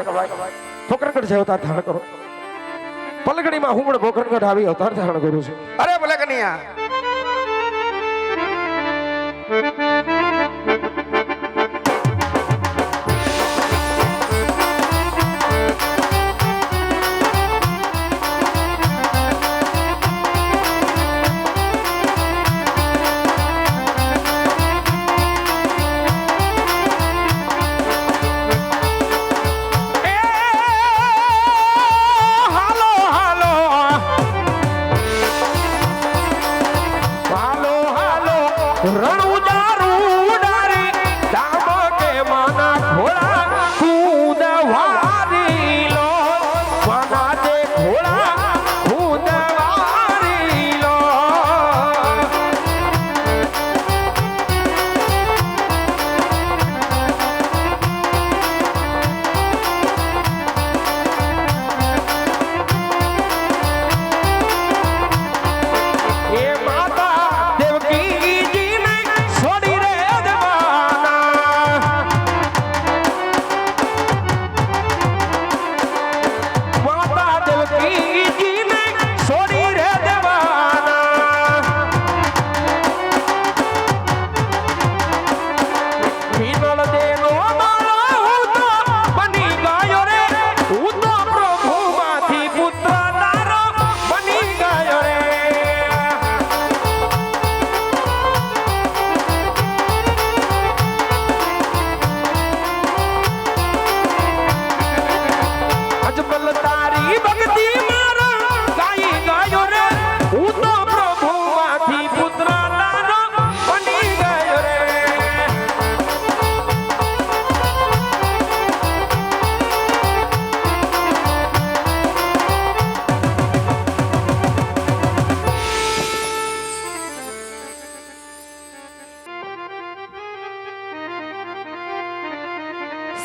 કવાય ભોકરગઢ છે અવતાર ધારણ કરો. પલગડીમાં હું પણ ભોકરગઢ આવી અવતાર ધારણ કરું છું. અરે ભલે કનૈયા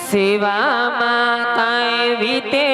સેવામાં કાંઈ રીતે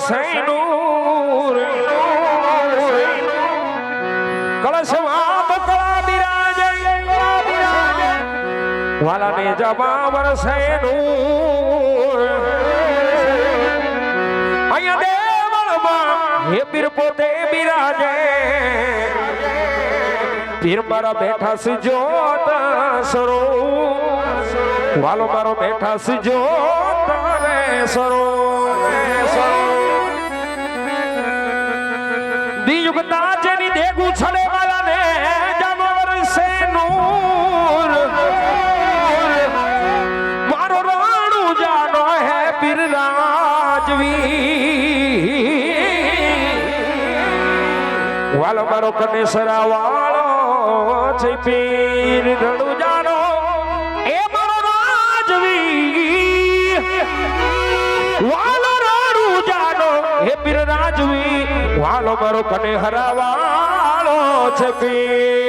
સૈનુર કળશમાં બકળા બિરાજે વાલા ને જમાવર સૈનુર અહીંયા દેવળમાં હે પીર પોતે બિરાજે. પીર મારા બેઠા સુજોત સરો. વાલો મારો બેઠા સુજોત સરો સરો. જેની દેગું છડે વાલા ને જામવર સે નૂર. મારો રાણુ જાનો હે પીર રાજવી વાલો, મારો કનેસરા વાળો છે પીર રણુ જાનો એ મારો રાજવી વાલો, રાણુ જાનો હે પીર રાજવી વાલો, મારો કને હરાવાળો છે પીર